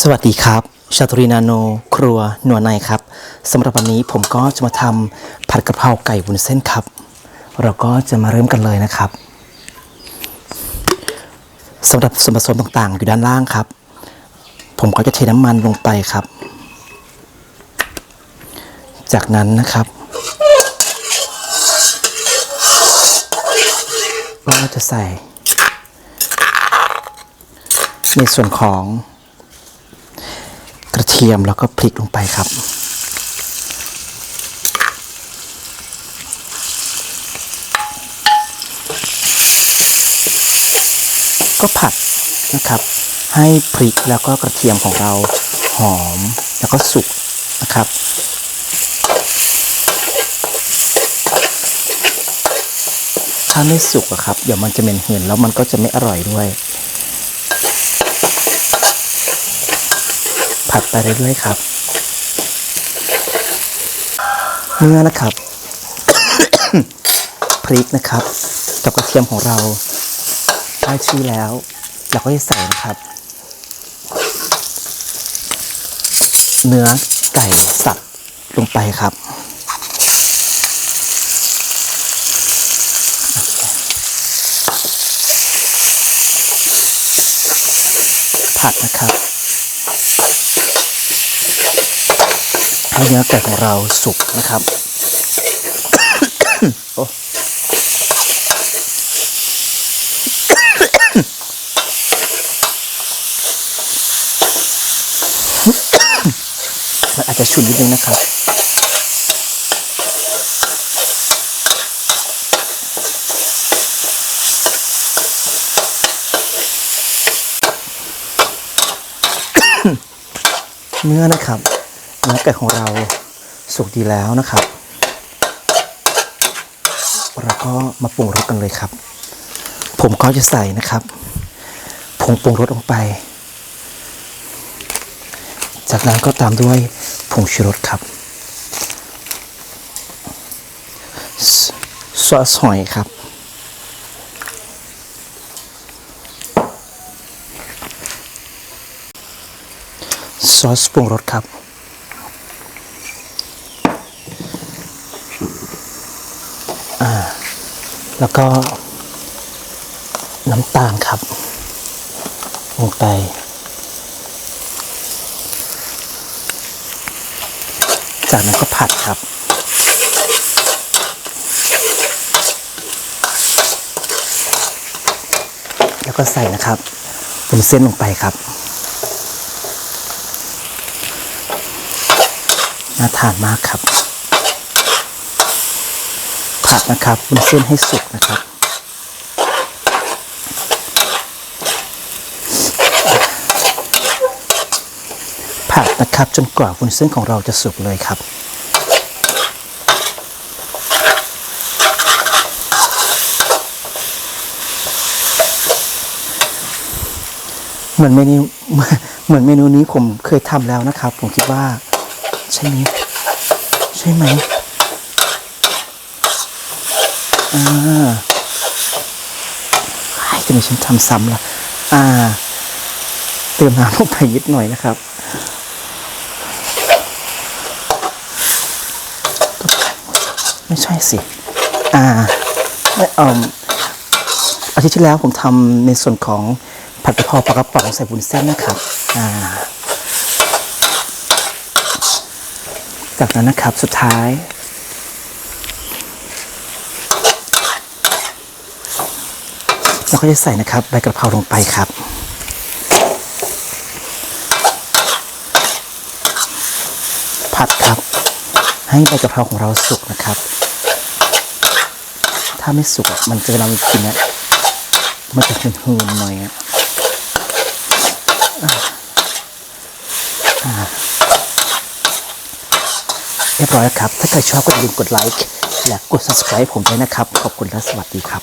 สวัสดีครับ ชาตรีนาโน ครัวหนัวในครับสำหรับวันนี้ผมก็จะมาทำผัดกะเพราไก่วุ้นเส้นครับ เราก็จะมาเริ่มกันเลยนะครับสำหรับส่วนผสมต่างๆ อยู่ด้านล่างครับ ผมก็จะเทน้ำมันลงไปครับ จากนั้นนะครับ ก็จะใส่ ในส่วนของ ทียมแล้วก็พริกลงไปครับ ก็ผัดนะครับ ให้พริกแล้วก็กระเทียมของเราหอมแล้วก็สุกนะครับถ้าไม่สุกอะครับ เดี๋ยวมันจะเหม็นหืนแล้วมันก็จะไม่อร่อยด้วย ผัดไปเรื่อยๆครับ เมื่อนะครับ พริกนะครับ กับกระเทียมของเราได้ที่แล้ว เราก็จะใส่นะครับ เนื้อไก่สับลงไปครับผัดนะครับ ให้เนื้อไก่ของเราสุกนะครับ โอ้มันอาจจะฉุนนิดนึงนะครับ เนื้อนะครับ เนื้อไก่ของเราสุกดีแล้วนะครับ เราก็มาปรุงรสกันเลยครับ ผมก็จะใส่นะครับผงปรุงรสลงไป จากนั้นก็ตามด้วยผงชูรสครับซอสหอยครับ ซอสปรุงรสครับ อ่า แล้วก็น้ำตาลครับ ลงไป จากนั้นก็ผัดครับ แล้วก็ใส่นะครับเป็นเส้นลงไปครับ น่าทานมากครับ ผัดนะครับบนเส้นให้สุกนะครับ ผัดนะครับจนกว่าวุ้นเส้นของเราจะสุกเลยครับเหมือนเมนูเหมือนเมนูนี้ผมเคยทำแล้วนะครับ ผมคิดว่า ใช่ไหมใช่ไหม อ่าไอ้จะมีฉันทำซ้ำละอ่า เติมน้ำลงไปนิดหน่อยนะครับไม่ใช่สิ อ่าไม่เอ่ออาทิตย์ที่แล้วผมทำในส่วนของผัดกะเพราปลากระป๋องใส่บุญเส้นนะครับ อ่า จากนั้นนะครับสุดท้าย เราก็จะใส่นะครับใบกระเพราลงไปครับ ผัดครับ ให้ใบกระเพราของเราสุกนะครับ ถ้าไม่สุกมันจะเวลากินเนี่ยมันจะหืนหน่อยอะอ่าอ่าเรียบร้อยแล้วครับ ถ้าใครชอบก็อย่าลืมกดไลค์และกด subscribe ผมด้วยนะครับ ขอบคุณและสวัสดีครับ